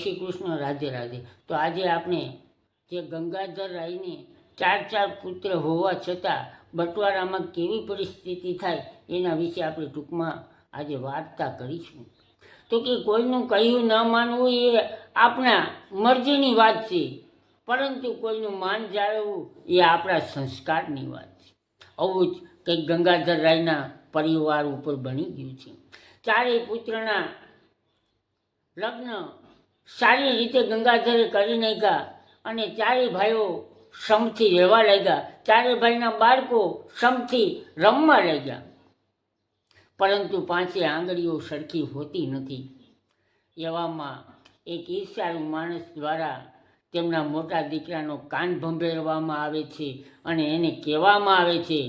શ્રી કૃષ્ણ રાધે રાધે. તો આજે આપણે જે ગંગાધર રાયને ચાર ચાર પુત્ર હોવા છતાં બટવારામાં કેવી પરિસ્થિતિ થાય એના વિશે આપણે ટૂંકમાં આજે વાર્તા કરીશું. તો કે કોઈનું કહ્યું ન માનવું એ આપણા મરજીની વાત છે, પરંતુ કોઈનું માન જાળવવું એ આપણા સંસ્કારની વાત છે. આવું જ કંઈક ગંગાધર રાયના પરિવાર ઉપર બની ગયું છે. ચારેય પુત્રના લગ્ન સારી રીતે ગંગાધરે કરી નાખ્યા અને ચારેય ભાઈઓ સમથી રહેવા લાગ્યા. ચારેય ભાઈના બાળકો સમથી રમવા લાગ્યા. પરંતુ પાંચે આંગળીઓ સરખી હોતી નથી. એવામાં એક ઈર્ષાળુ માણસ દ્વારા તેમના મોટા દીકરાનો કાન ભંભેરવામાં આવે છે અને એને કહેવામાં આવે છે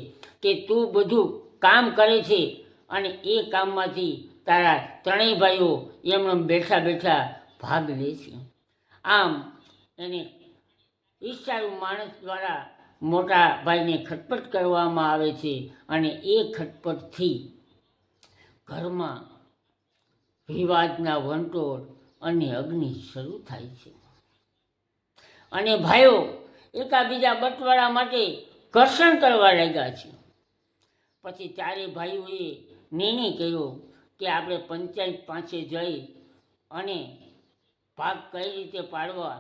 કે તું બધું કામ કરે છે અને એ કામમાંથી તારા ત્રણેય ભાઈઓ એમણે બેઠા બેઠા ભાગ લે છે. આમ એને ઈર્ષાળુ માણસ દ્વારા મોટા ભાઈને ખટપટ કરવામાં આવે છે અને એ ખટપટથી ઘરમાં વિવાદના વંટોળ અને અગ્નિ શરૂ થાય છે. અને ભાઈઓ એકાબીજા બટવાળા માટે ઘર્ષણ કરવા લાગ્યા છે. પછી ચારે ભાઈઓએ નિર્ણય કર્યો કે આપણે પંચાયત પાસે જઈ અને ભાગ કઈ રીતે પાડવા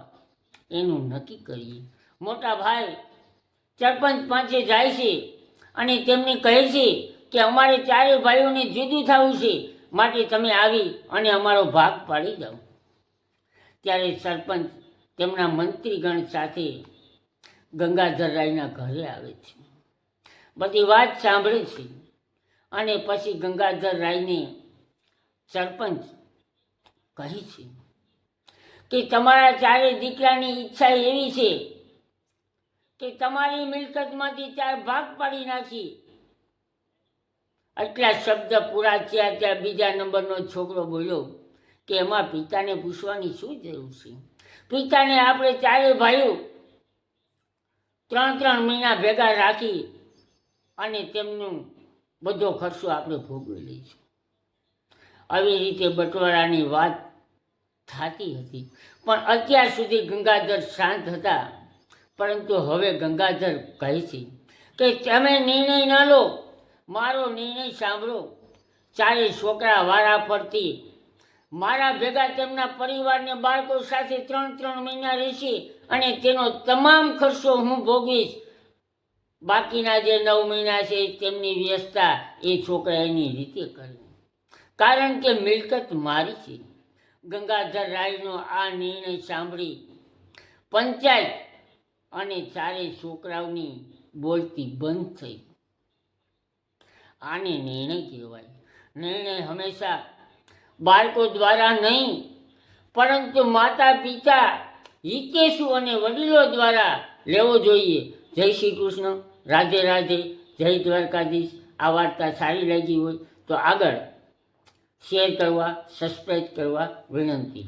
એનું નક્કી કરીએ. મોટા ભાઈ, સરપંચ પાસે જાય છે અને તેમને કહે છે કે અમારે ચારે ભાઈઓને જુદું થવું છે, માટે તમે આવી અને અમારો ભાગ પાડી જાઓ ત્યારે સરપંચ તેમના મંત્રીગણ સાથે ગંગાધર રાયના ઘરે આવે છે. બધી વાત સાંભળે છે અને પછી ગંગાધર રાયને સરપંચ કહે છે કે તમારા ચારે દીકરાની ઈચ્છા એવી છે કે તમારી મિલકતમાંથી ચાર ભાગ પાડી નાખી. આટલા શબ્દ પૂરા થયા ત્યાં બીજા નંબરનો છોકરો બોલ્યો કે એમાં પિતાને પૂછવાની શું જરૂર છે? પિતાને આપણે ચારે ભાઈઓ ત્રણ ત્રણ મહિના ભેગા રાખી અને તેમનું બધો ખર્ચો આપણે ભોગવી લઈશું. આવી રીતે બટવારાની વાત થતી હતી. પણ અત્યાર સુધી ગંગાધર શાંત હતા. પરંતુ હવે ગંગાધર કહે છે કે, તમે નિર્ણય ન લો. મારો નિર્ણય સાંભળો. ચારે છોકરા વારા ફરતી. મારા ભેગા તેમના પરિવારને બાળકો સાથે ત્રણ ત્રણ મહિના રહેશે અને તેનો તમામ ખર્ચો હું ભોગવીશ. બાકીના જે નવ મહિના છે તેમની વ્યવસ્થા એ છોકરા એની રીતે કરી. કારણ કે મિલકત મારી છે. ગંગાધર રાયનો આ નિર્ણય સાંભળી પંચાયત અને ચારેય છોકરાઓની બોલતી બંધ થઈ. આને નિર્ણય કહેવાય. નિર્ણય હંમેશા બાળકો દ્વારા નહીં, પરંતુ માતા પિતા હિતેશુ અને વડીલો દ્વારા લેવો જોઈએ. જય શ્રી કૃષ્ણ. રાધે રાધે જય દ્વારકાધીશ. આ વાર્તા સારી લાગી હોય તો આગળ શેર કરવા સબસ્ક્રાઈબ કરવા વિનંતી.